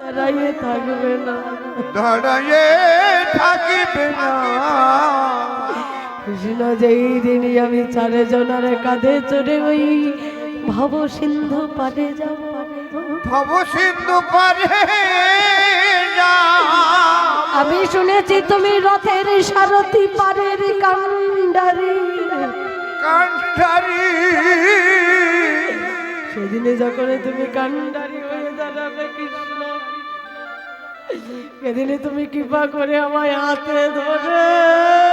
দাঁড়াইয়ে থাকবে না। দাঁড়াইয়ে থাকিবে না। কৃষ্ণ যেই দিনই আমি চারে জনার কাঁধে চড়ে ওই ভব সিন্ধু পারে যাব। ভব সিন্ধু পারে আমি শুনেছি তুমি রথের সারথি পারের কান্ডারি কান্ডারি সেদিনে যখন তুমি কান্ডারি সেদিনে তুমি কৃপা করে আমায় হাতে ধরে।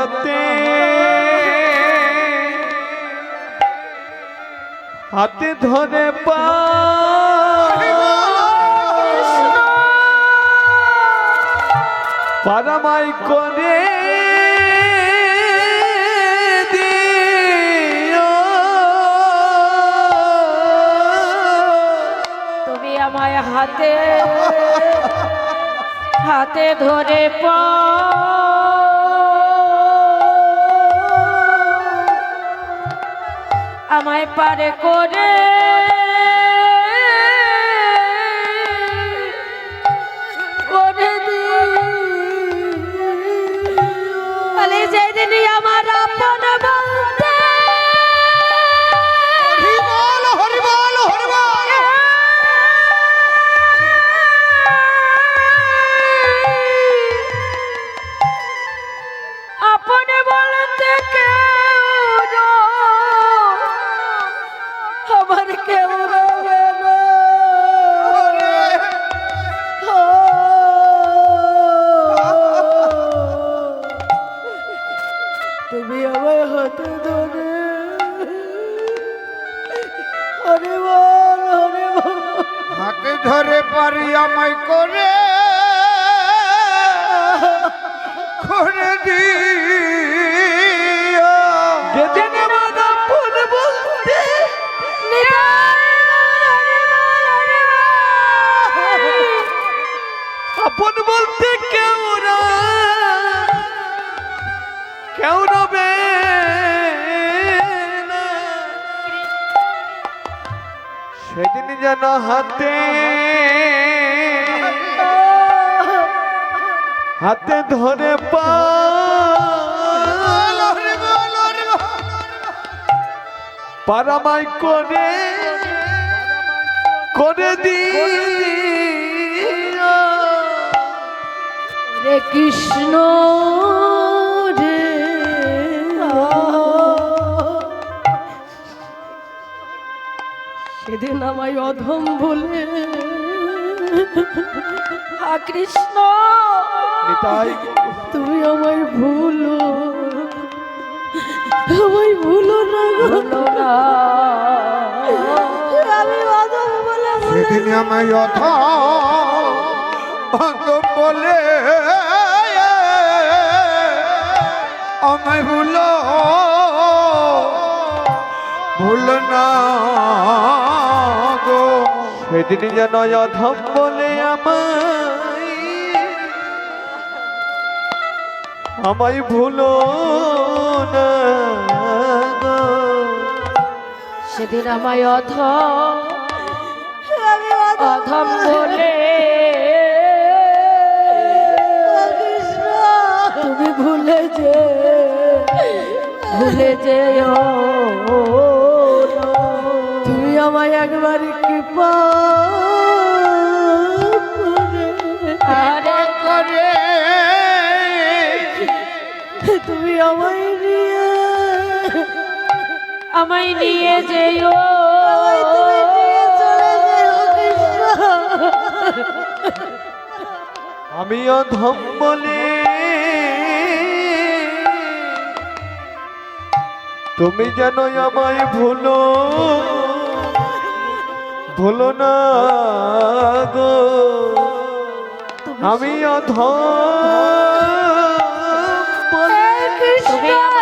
হাতে। হাতে ধরে পা। পারামাই করে তুমি আমায় হাতে হাতে ধরে আমায় পারে করে। ধরে পারামাই করে করে দি রে কৃষ্ণ রে। সেদিন আমায় অধম বলে কৃষ্ণ। নিতাই। তুমি আমায় ভুলো আমায় ভুলো না ভুলো না। আমি অধম বলে সেদিন আমায় অন্ধ বলে আমায় ভুলো ভুল না গো। সেদিন যেন অধম বলে আমায় আমায় ভুলো না। সেদিন আমায় অধ অধম বলে তুমি ভুলে যে ভুলে যে আমায় নিয়ে যেও। আমি অধম বলে তুমি যেন আমায় ভুলো। ভুলো না গো। আমি অধম বলে। কৃষ্ণ।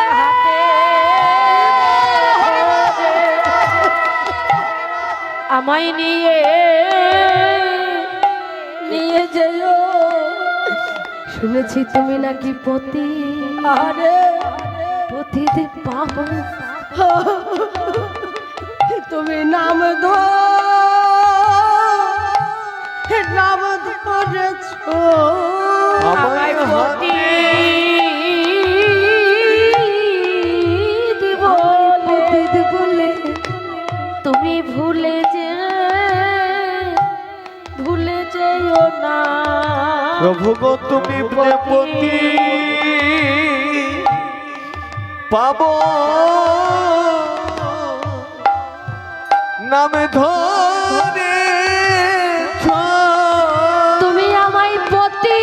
আমায় নিয়ে নিয়ে যেও। শুনেছি তুমি নাকি পতি। আরে। পতিতে পাবো তুমি নাম ধো নাম ধরেছ। প্রভু গো তুমি প্রেমপতি পাব। নামে ধরে তুমি আমায় পতি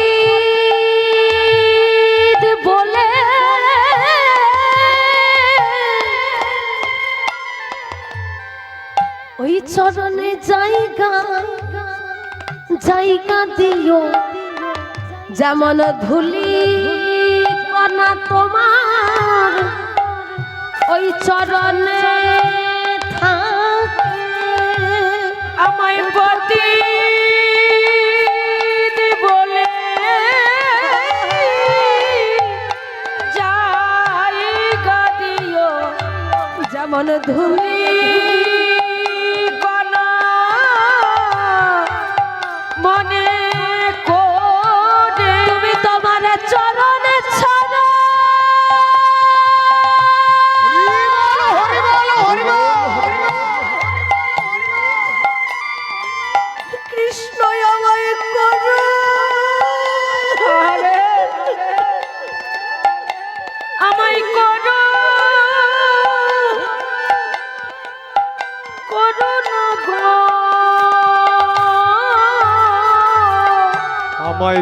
বলে। ওই চরণে জায়গা জায়গা দিও। যেমন ধুলি কণা তোমার ওই চরণে আমায় পতি বলে যেমন ধুলি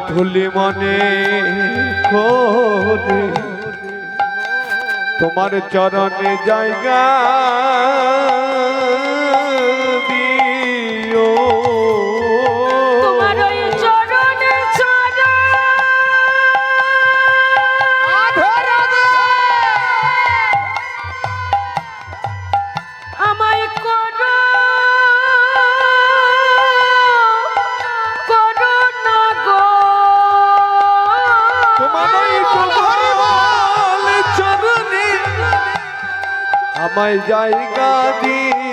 ধুলি মনে খোদে। তোমার চরণে জায়গা। আমায় জায়গা দিও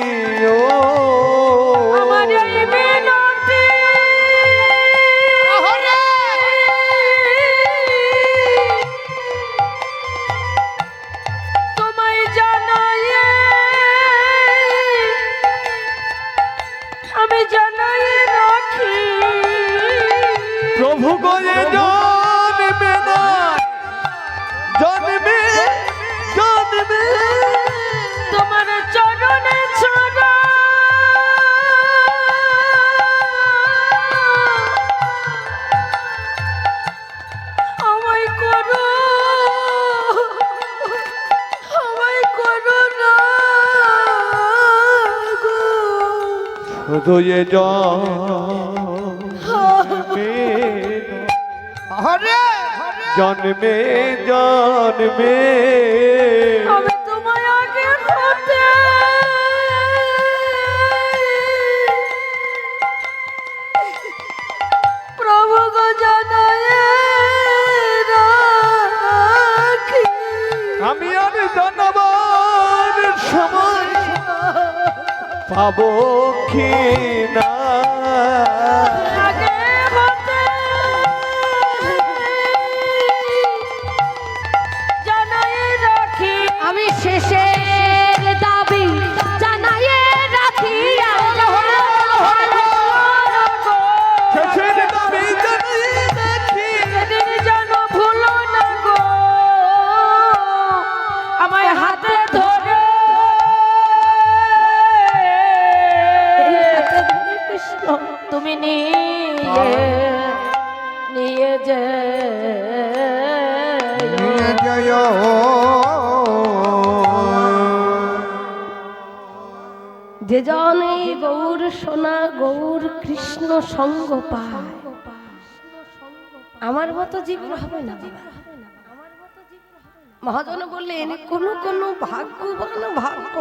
এ জন্মে হরে! জন্মে পাবো কি যে জন গৌর সোনা, গৌর কৃষ্ণ সঙ্গ পায়। আমার মতো জীবন হবে না। মহাজন বললেন, কোন কোন ভাগ্যবান ভাগ্য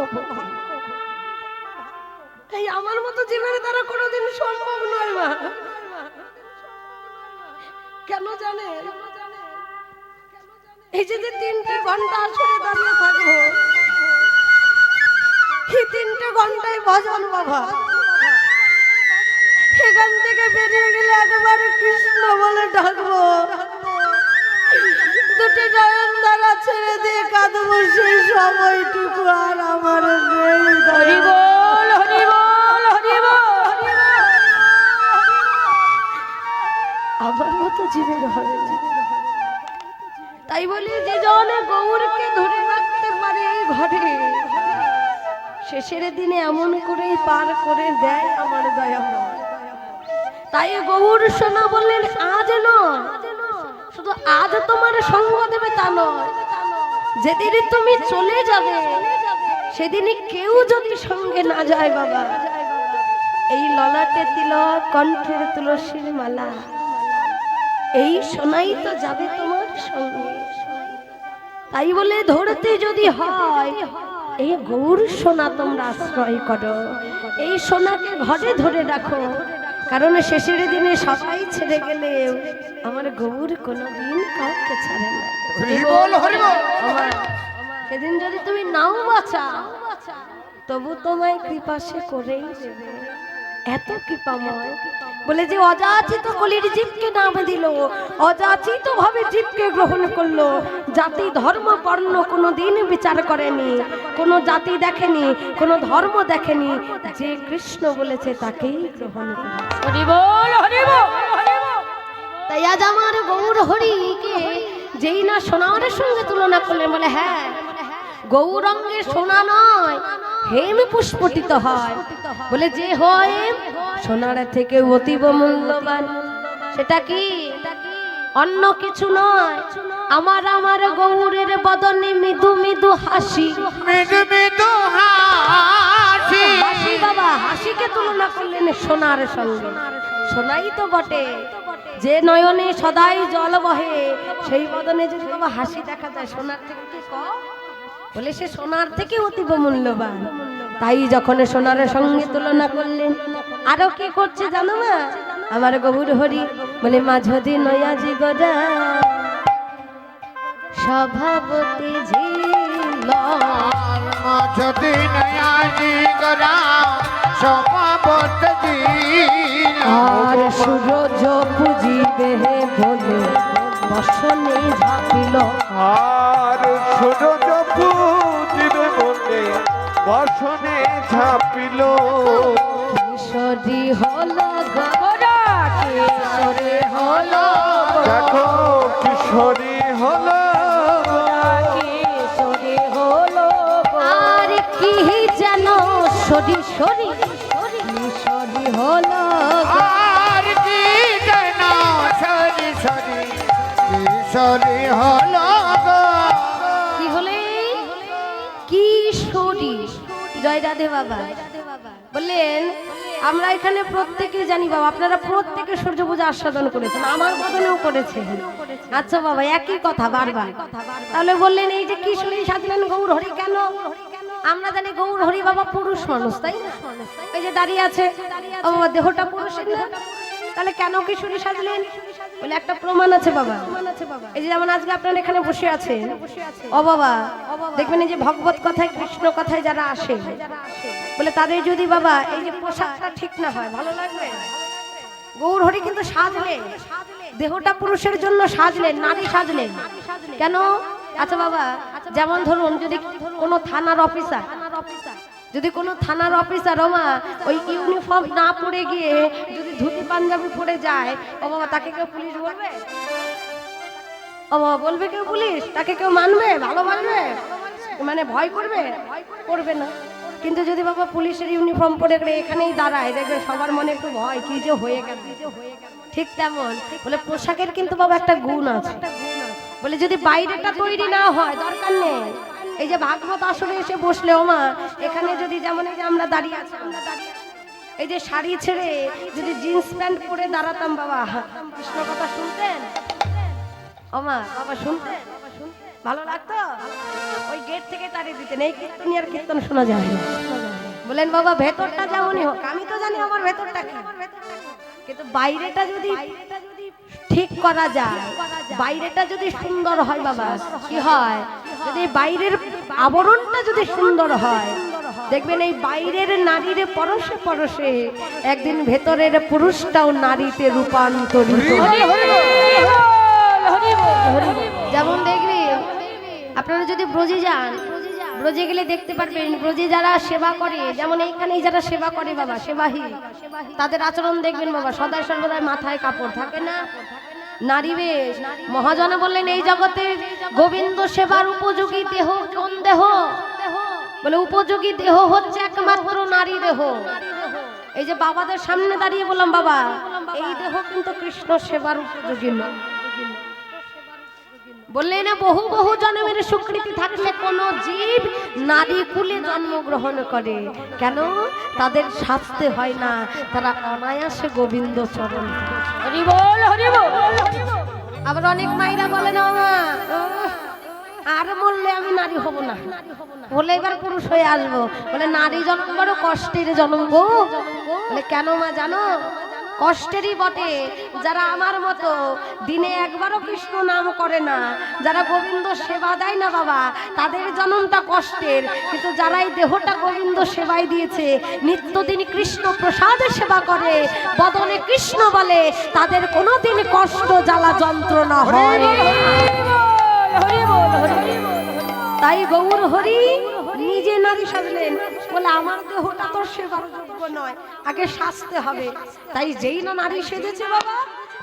এই আমার মতো জীবনের দ্বারা কোনোদিন সম্ভব নয় মা। কেন জানে? এই যে তিনটে ঘণ্টা আসলে দাঁড়িয়ে থাকব এই তিনটে ঘন্টায় ভজন বাবা। এখান থেকে বেরিয়ে গেলে একবারে কৃষ্ণ বলে ডাকবো। দুটি নয়ন দ্বারা ছেড়ে দিয়ে কাঁদবো সেই সময়টুকু আর আমার আমার মতো জীবের হবে। তাই বলি যে জনে গৌরকে ধরে রাখতে পারে এই ঘরে। শেষের দিনে এমন করেই পার করে দেয় আমার দয়া তাই গৌর সোনা বললেন, আজ নয়। শুধু আজ তোমার সঙ্গ দেবে তা নয়। যেদিন তুমি চলে যাবে সেদিনই কেউ যদি সঙ্গে না যায় বাবা। এই ললাটে তিলক, কণ্ঠের তুলসীর মালা। এই সোনাই তো যাবে তোমার সঙ্গে। তাই বলে ধরতে যদি হয় এই গৌর সোনা তোমরা আশ্রয় করো। এই সোনাকে ঘরে ধরে রাখো। কারণ শেষের দিনে সবাই ছেড়ে গেলে আমার গৌর কোনোদিন কাউকে ছাড়ে না। সেদিন যদি তুমি নাও বাঁচা তবু তোমায় কৃপা সে করেই এত কৃপাময় বলে যে অযাচিত কলির জীবকে নামে দিল। অযাচিত ভাবে জীবকে গ্রহণ করল। জাতি ধর্ম বর্ণ কোনো দিন বিচার করেনি। কোনো জাতি দেখেনি কোনো ধর্ম দেখেনি। যে কৃষ্ণ বলেছে তাকেই গ্রহণ তাই আজ আমার গৌর হরিকে যেই না সোনার সঙ্গে তুলনা করলেন বলে হ্যাঁ গৌরঙ্গে সোনা নয় হেম পুষ্পটিত হয়। বলে যে হয় সোনার থেকে অতীব মূল্যবান সেটা কি? অন্য কিছু নয়। আমার আমার গৌরের বদনে মৃদু মৃদু হাসি। মৃদু মৃদু হাসি। হাসি বাবা হাসিকে তুলনা করলেন সোনার সঙ্গে। সোনাই তো বটে। যে নয়নে সদাই জল বহে সেই বদনে যদি বাবা হাসি দেখা যায় সোনার থেকে কি কম? বলে সে সোনার থেকে অতীব মূল্যবান। তাই যখন সোনার সঙ্গে তুলনা করলেন আরও কি করছে জানো মা? আমার গবুর হরি বলে মাঝদি নয়াজি গজা সভাপতি ঝিল যদি নয়াজি সমাবত দিল আর সূরজ পুজিবে বলে বসনে ঝাঁপিল। আর পুজিবে বলে বসনে ঝাঁপিল। কিশোরী হলো গরা কিশোরী হলো দেখো কিশোরী হলো। কিশোরী হলো আর কি যেন সরি সরি কিশোরী হলো আর কি যেন সরি সরি। কিশোরী হলো কি হলে? কিশোরী। জয় রাধে বাবা। বললেন, আমরা এখানে প্রত্যেকে জানি বাবা, আপনারা প্রত্যেকে সূর্য পূজা আস্বাদন করেছেন, আমার বদনেও করেছেন। আচ্ছা বাবা, একই কথা বারবার। তাহলে বললেন, এই যে কিশোরী সাজলেন গৌর হরি কেন? আমরা জানি গৌর হরি বাবা পুরুষ মানুষ, তাই এই যে দাঁড়িয়ে আছে দেহটা পুরুষের না? তাহলে কেন কিশোরী সাজলেন বলে, একটা প্রমাণ আছে বাবা। এই যে যেমন আজকে আপনারা এখানে বসে আছেন, ও বাবা, দেখবেন এই যে ভগবত কথায়, কৃষ্ণ কথায় যারা আসে, বলে তাদের যদি বাবা এই যে পোশাকটা ঠিক না হয়, ভালো লাগবে? গৌর হরি কিন্তু সাজলেন। দেহটা পুরুষের জন্য সাজলেন, নারী সাজলেন। কেন? আচ্ছা বাবা, যেমন ধরুন যদি কোনো থানার অফিসার যদি কোনো থানার অফিসার ওমা ওই ইউনিফর্ম না পরে গিয়ে যদি ধুতি পাঞ্জাবি পরে যায়, ও বাবা, তাকে কেউ পুলিশ বলবে? ও বাবা, বলবে কেউ পুলিশ? তাকে কেউ মানবে? ভালো মানবে? মানে ভয় করবে? করবে না। কিন্তু যদি বাবা পুলিশের ইউনিফর্ম পরে এখানেই দাঁড়ায়, দেখবে সবার মনে একটু ভয়, কি যে হয়ে গেল? ঠিক তেমন। বলে, পোশাকের কিন্তু বাবা একটা গুণ আছে। বলে, যদি বাইরেটা তৈরি না হয়, দরকার নেই। এই যে ভাগবত আসরে এসে বসলে, ওমা, এখানে যদি যেমন এই যে আমরা দাঁড়িয়ে আছি, আমরা দাঁড়িয়ে। এই যে শাড়ি ছেড়ে যদি জিন্স প্যান্ট পরে দাঁড়াতাম, বাবা। কৃষ্ণ কথা শুনতেন? ওমা, বাবা শুনতেন? ভালো লাগতো? ওই গেট থেকে তাড়িয়ে দিতেন। এই কীর্তন আর কীর্তন শোনা যায় বলেন, বাবা, ভেতরটা যেমনই হোক, আমি তো জানি আমার ভেতরটা কিন্তু বাইরেটা যদি ঠিক করা যায়। বাইরেটা যদি সুন্দর হয় বাবা কি হয়? যদি বাইরের আবরণটা যদি সুন্দর হয় দেখবেন এই বাইরের নারীর পরশে পরশে একদিন ভেতরের পুরুষটাও নারীতে রূপান্তরিত যেমন দেখবি আপনারা যদি ব্রজে যান ব্রজে গেলে দেখতে পারবেন ব্রজে যারা সেবা করে যেমন এইখানেই যারা সেবা করে বাবা সেবাহী তাদের আচরণ দেখবেন বাবা সদায় সর্বদাই মাথায় কাপড় থাকে না? নারী বেশ। মহাজনে বললেন, এই জগতে গোবিন্দ সেবার উপযোগী দেহ কোন দেহ? বলে, উপযোগী দেহ হচ্ছে একমাত্র নারী দেহ। এই যে বাবাদের সামনে দাঁড়িয়ে বললাম, বাবা, এই দেহ কিন্তু কৃষ্ণ সেবার উপযোগী নয়। বললে না বহু বহু জন্মের স্বীকৃতি থাকলে কোন জীব নারী কুলে জন্মগ্রহণ করে। কেন? তাদের শাস্তে হয় না। তারা অনায়াসে গোবিন্দ চরণ হরি বল হরি বল। আবার অনেক মাইরা বলে না আর বললে আমি নারী হব না। বলে এবার পুরুষ হয়ে আসব। বলে নারী জন্ম বড় কষ্টের জন্ম বলে কেন মা জানো? কষ্টেরই বটে। যারা আমার মতো দিনে একবারও কৃষ্ণ নাম করে না যারা গোবিন্দ সেবা দেয় না বাবা তাদের জন্মটা কষ্টের। কিন্তু যারা এই দেহটা গোবিন্দ সেবায় দিয়েছে নিত্যদিন কৃষ্ণ প্রসাদে সেবা করে বদনে কৃষ্ণ বলে তাদের কোনোদিন কষ্ট জ্বালা যন্ত্রণা হয় তাই গৌর হরি নিজে নারী সাজলেন। বলে আমার দেহটা তো সেবার যোগ্য নয় আগে সাজতে হবে। তাই যেই না নারী সেজেছে বাবা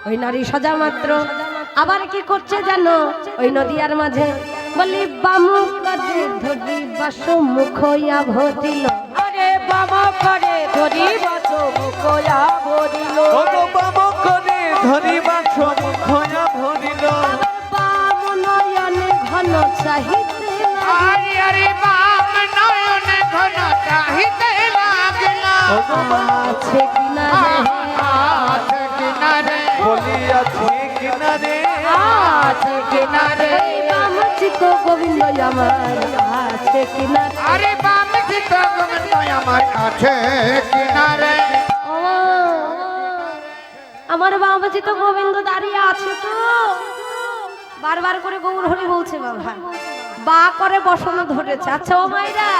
ওই নারী সাজা মাত্র। আবার কি করছে জানো? ওই নদিয়ার মাঝে বলি বামুক কাজে ধরি বাস মুখ ইয়া ভরিল। আরে বাবা করে ধরি বাস মুখয়া ভরিল। কোনো বাম করে ধরিবা সমুখয়া ভরিল। বাম নয়নে ঘন চাহিতে চাহিতে লাগলা আছে কিনা আজ কিনারে কিনারে আছে কিনারে বামচিত গোবিন্দ আমার আছে কিনারে। আরে বাম চিত গোবিন্দ আমার আছে কিনারে ও আমার বাবাচিত গোবিন্দ দাঁড়িয়ে আছে তো। বারবার করে গৌর হরি বলছে বাবা। বা করে বসানো ধরেছে। আচ্ছা ও মাইরা।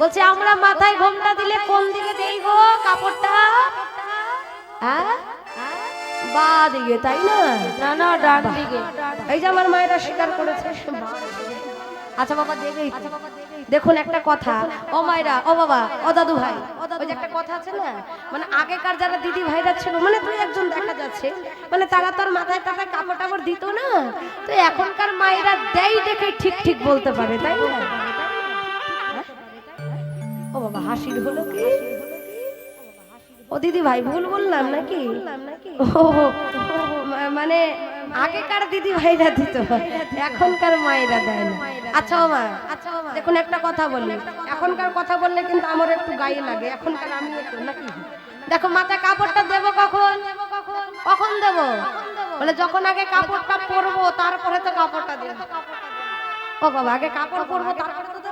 বলছে আমরা মাথায় ঘোমটা দিলে কোন দিকে দেই গো কাপড়টা? হ্যাঁ বা দিকে তাই না? না না ডান দিকে। এই যে আমার মায়েরা স্বীকার করেছে। আচ্ছা বাবা দেখেই দেখুন একটা কথা। ও মায়েরা ও বাবা ও দাদু ভাই ওই যে একটা কথা আছে না? মানে আগেকার যারা দিদি ভাইরা ছিল মানে তুই একজন দেখা যাচ্ছে মানে তারা তোর মাথায় টাকায় কাপড় টাপড় দিত না। তো এখনকার মায়েরা দেয় দেখে ঠিক ঠিক বলতে পারে তাই না? ও বাবা, হাসির হলো কি? ও দিদি ভাই, ভুল বললাম নাকি? মানে আগেকার দিদি ভাইরা দিত। এখনকার মায়েরা দেয় না। আচ্ছা মা আচ্ছা দেখুন একটা কথা বলি। এখনকার কথা বললে কিন্তু আমার একটু গায়ে লাগে। এখনকার আমি নাকি? দেখো, মাথায় কাপড়টা দেবো কখন? কখন দেবো? বলে, যখন আগে কাপড়টা পরবো, তারপরে তো কাপড়টা দেবো। ও বাবা, আগে কাপড় পরবো, তারপরে তো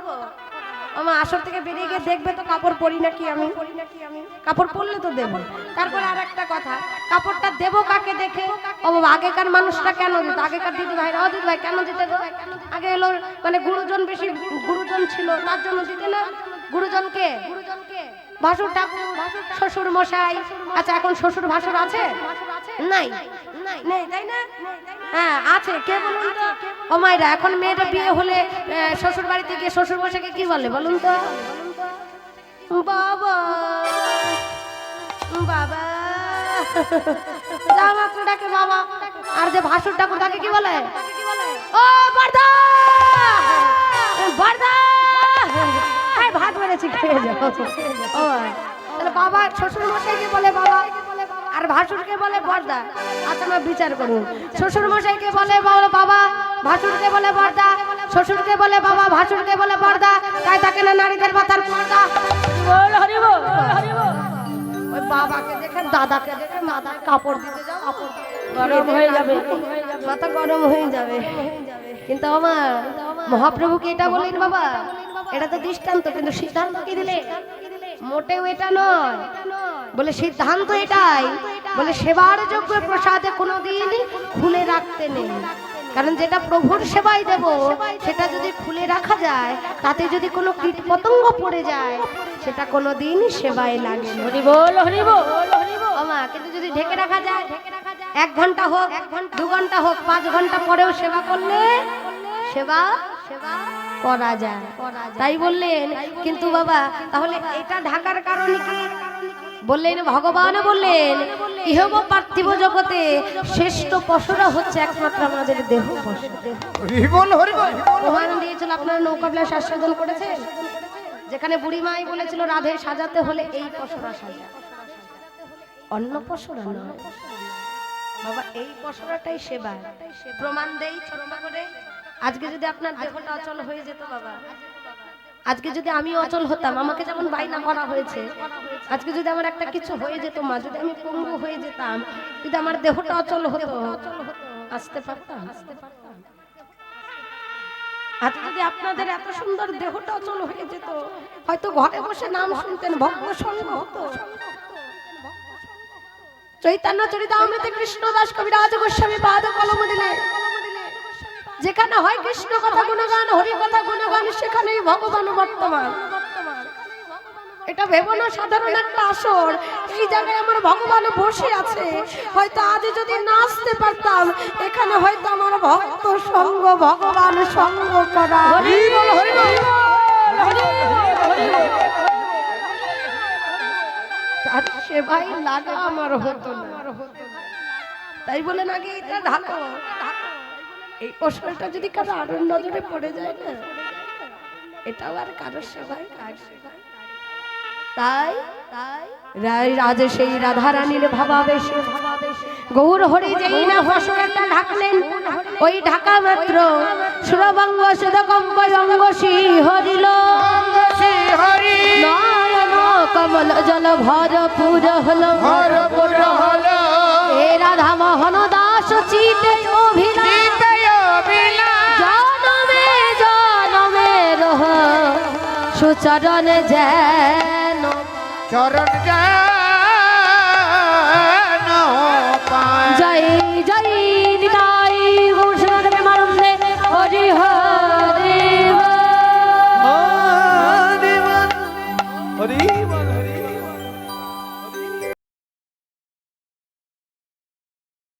আমার আসর থেকে বেরিয়ে গিয়ে দেখবে তো কাপড় পরি নাকি আমি? পরি নাকি আমি কাপড় পরলে তো দেবো। তারপরে আর একটা কথা, কাপড়টা দেবো কাকে দেখে? ও আগেকার মানুষটা কেন দিত? আগেকার দিদি ভাইরা ও দিদি ভাই কেন দিতে? গো আগে এলো মানে গুরুজন বেশি গুরুজন ছিল, তার জন্য দিতে না। গুরুজনকে গুরুজনকে ভাসুর ঠাকুর, শ্বশুর মশাই। আচ্ছা এখন শ্বশুর ভাসুর আছে? নাই। হ্যাঁ আছে। কে বলুন তো? ও মাইরা এখন মেয়েটা বিয়ে হলে শ্বশুর বাড়িতে গিয়ে শ্বশুর মশাইকে কি বলে, বলুন তো? বাবা বাবা। ডাকে আর যে ভাসুর ঠাকুর, তাকে কি বলে? ও, বর্দা! ভাত মেরেছি, খেয়ে ও, তাহলে বাবা শ্বশুর মশাইকে বলে বাবা। আর ভাসুরকে বলে বর্দা। আচ্ছা আমার বিচার করুন শ্বশুর মশাইকে বলে বলো বাবা ভাসুরকে বলে বর্দা। শ্বশুরকে বলে বাবা ভাসুরকে বলে বর্দা। তাই তাকে না নারীদের মাথার পর্দা? ওই বাবাকে দেখে দাদাকে দেখে মাথায় কাপড় দিতে যাও। কাপড়। গরম হয়ে যাবে। মাথা গরম হয়ে যাবে। কিন্তু আমার মহাপ্রভু কি এটা বলেন বাবা? এটা তো দৃষ্টান্ত কিন্তু সিদ্ধান্ত কি দিলে? মোটেও এটা নয়। বলে সিদ্ধান্ত এটাই। বলে সেবার যোগ্য প্রসাদে কোনোদিন খুলে রাখতে নেই। কারণ যেটা প্রভুর সেবাই দেব সেটা যদি খুলে রাখা যায় তাতে যদি কোনো কীট পতঙ্গ পড়ে যায় সেটা কোনোদিন সেবায় লাগে না। হরি বল হরি বল হরি কিন্তু যদি ঢেকে রাখা যায় এক ঘণ্টা হোক দু ঘণ্টা হোক পাঁচ ঘণ্টা পরেও সেবা করলে সেবা সেবা করা যায়। তাই বললেন কিন্তু বাবা তাহলে এটা ঢাকার কারণে কি? বললেন ভগবান বললেন ইহব পার্থিব জগতে শ্রেষ্ঠ পশুরা হচ্ছে একমাত্র আমাদের দেহ পশু। দিয়েছিল আপনারা নৌকা বিলাস আস্বাদন করেছেন? যেখানে বুড়ি মাই বলেছিল রাধে সাজাতে হলে এই পশুরা সাজা। অন্য পশুরা নয়। বাবা এই পশুরাটাই সেবা। প্রমাণ দেই ছোট করে। আজকে যদি আপনার দেহটা অচল হয়ে যেত বাবা আজকে যদি আমি অচল হতাম আমাকে যেমন বাইনা করা হয়েছে আজকে যদি আমার একটা কিছু হয়ে যেত মা যদি আমি পঙ্গু হয়ে যেতাম যদি আমার দেহটা অচল হতো আসতে পারতাম আসতে পারতাম। যদি আপনাদের এত সুন্দর দেহটা অচল হয়ে যেত হয়তো ঘরে বসে নাম শুনতেন ভক্ত সঙ্গ হতো। চৈতন্য চরিত অমৃত কৃষ্ণ দাস কবিরাজ গোস্বামী পাদ কলম দিলে। যেখানে হয় কৃষ্ণ কথা গুণগান হরি কথা গুণগান সেখানেই ভগবান বর্তমান। এটা ভেবো না সাধারণ একটা আসর। এই জায়গায় আমার ভগবান বসে আছে। হয়তো আজ যদি নাচতে পারতাম এখানে হয়তো আমার ভক্ত সঙ্গ ভগবান সঙ্গ করা। তার সেবাই লাগা আমার হতো না। তাই বলে নাকি এটা ঢাকো? এই প্রশ্নটা যদি কারও আরও নজরে পড়ে যায় না এটাও আর কারও সেবাই কার সেবাই তাই তাই রাজ সেই রাধারানীর ভাবাবেশে। গৌর হরি যেই না ফসলটা ঢাকলেন ওই ঢাকা মাত্র। সুরভঙ্গ সুধকম্ব অঙ্গ হরিল হরি কমল জল ভরপুর হলো। ভরপুর হলো। এ রাধা মোহন দাস চিতে অভিনয়। জনমে জনমে রহ সুচরণ যেন। চরণ যায়